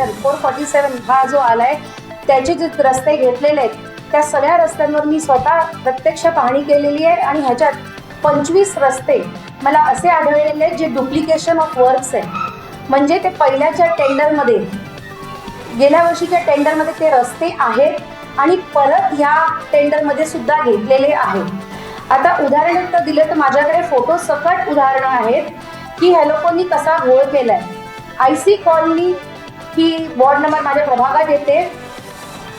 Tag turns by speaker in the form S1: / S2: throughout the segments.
S1: Tender four forty सेवन हा जो आलाय त्याचे जे रस्ते घेतलेले आहेत त्या सगळ्या रस्त्यांवर मी स्वतः प्रत्यक्ष पाहणी केलेली आहे आणि ह्याच्यात पंचवीस रस्ते मला असे आढळलेले आहेत जे डुप्लिकेशन ऑफ वर्क्स आहे म्हणजे ते पहिल्याच्या टेंडरमध्ये गेल्या वर्षीच्या टेंडरमध्ये ते रस्ते आहेत आणि परत ह्या टेंडरमध्ये सुद्धा घेतलेले आहेत. आता उदाहरण दिलं तर माझ्याकडे फोटो सकट उदाहरणं आहेत की ह्या लोकांनी कसा घोळ केला आहे आय सी कॉलनी ही वॉर्ड नंबर माझ्या प्रभागात येते.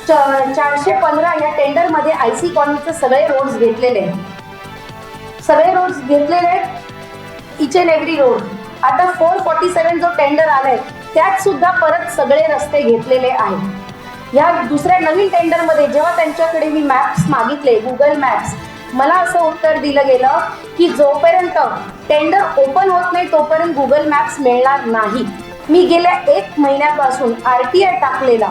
S1: च- चारशे पंधरा या टेंडरमध्ये आय सी कॉलनीचे सगळे रोड्स घेतलेले. आहेत सगळे रोड्स घेतलेले आहेत इच अँड एव्हरी रोड आता फोर फॉर्टी सेवन जो टेंडर आलाय त्यात सुद्धा परत सगळे रस्ते घेतलेले आहेत. ह्या दुसऱ्या नवीन टेंडरमध्ये जेव्हा त्यांच्याकडे मी मॅप्स मागितले गुगल मॅप्स मला असं उत्तर दिलं गेलं की जोपर्यंत टेंडर ओपन होत नाही तोपर्यंत गुगल मॅप्स मिळणार नाही. मी गेल्या एक महिन्यापासून आर टी आय टाकलेला.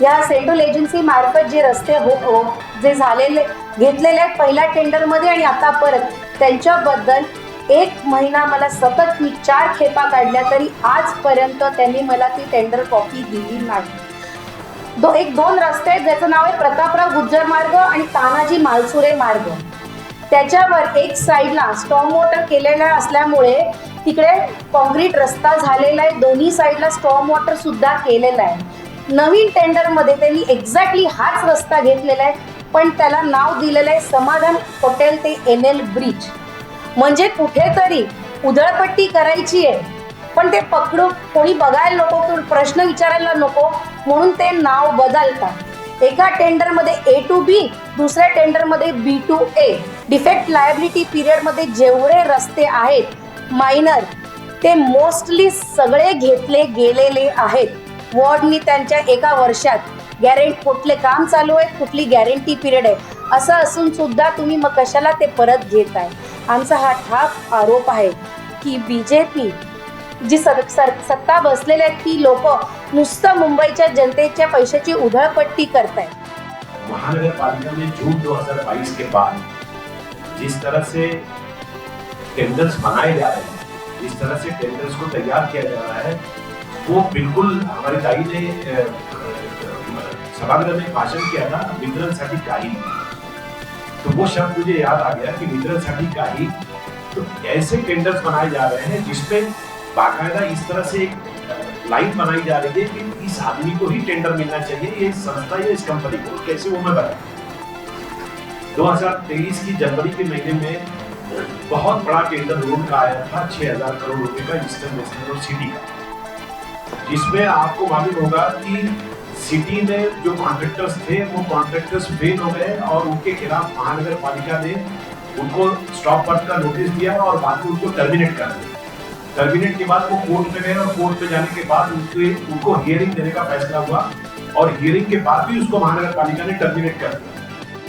S1: या सेंट्रल एजन्सी मार्फत जे रस्ते हो हो जे झालेले घेतलेले आहेत पहिल्या टेंडरमध्ये आणि आता परत त्यांच्याबद्दल एक महिना मला सतत मी चार खेपा काढल्या तरी आजपर्यंत त्यांनी मला ती टेंडर कॉपी दिली नाही. दो एक दोन रस्ते आहेत ज्याचं नाव आहे प्रतापराव गुज्जर मार्ग आणि तानाजी मालसुरे मार्ग. त्याच्यावर एक साईडला स्ट्रॉंग वॉटर केलेला असल्यामुळे तिकडे कॉन्क्रीट रस्ता झालेला आहे. दोन्ही साईडला स्ट्रॉंग वॉटर सुद्धा केलेलं आहे. नवीन टेंडरमध्ये त्यांनी एक्झॅक्टली हाच रस्ता घेतलेला आहे. पण त्याला नाव दिलेलं आहे समाधान हॉटेल ते एन एल ब्रिज. म्हणजे कुठेतरी उधळपट्टी करायची आहे. पण ते पकडू कोणी बघायला नको प्रश्न विचारायला नको म्हणून ते नाव बदलतात. एका टेंडरमध्ये ए टू बी दुसऱ्या टेंडरमध्ये B to A defect liability पिरियडमध्ये जेवढे रस्ते आहेत मायनर ते मोस्टली सगळे घेतले गेलेले आहेत. वॉर्डनी त्यांच्या एका वर्षात गॅरेंट कुठले काम चालू आहे कुठली गॅरंटी पिरियड आहे असं असून सुद्धा तुम्ही मग कशाला ते परत घेत आहे आमचा हा ठाक आरोप आहे की B J P G sir sir सत्ता बसलेली आहेत ती लोक नुसतं मुंबईच्या जनतेच्या पैशाची उधळपट्टी करत
S2: आहेत पालिका में जून 2022 के बाद जिस तरह से टेंडर्स बनाए जा रहे हैं, जिस तरह से टेंडर्स को तैयार किया जा रहा है, वो बिल्कुल हमारी ताई ने सभागृह में भाषण किया था मित्रांसाठी काही तो वो शब्द मुझे याद आ गया कि मित्रांसाठी काही तो ऐसे टेंडर्स बनाए जा रहे हैं जिसपे बाकायदा इस तरह से एक लाइन बनाई जा रही है कि इस आदमी को ही टेंडर मिलना चाहिए, ये संस्था या इस कंपनी को, कैसे वो मैं बता 2023 की जनवरी के महीने में बहुत बड़ा टेंडर रोड का आया था 6000 करोड़ रुपए का ईस्टर्न वेस्टर्न रोड सिटी का। जिसमें आपको मालूम होगा कि सिटी में जो कॉन्ट्रैक्टर्स थे, वो कॉन्ट्रैक्टर्स फेल हो गए और उनके खिलाफ महानगर पालिका ने उनको स्टॉप वर्क का नोटिस दिया और बाद में उनको टर्मिनेट कर दिया। टर्मिनेट के बाद वो कोर्ट में गए और कोर्ट में जाने के बाद उनके उनको हियरिंग देने का फैसला हुआ और हियरिंग के बाद भी उसको महानगर पालिका ने टर्मिनेट कर दिया।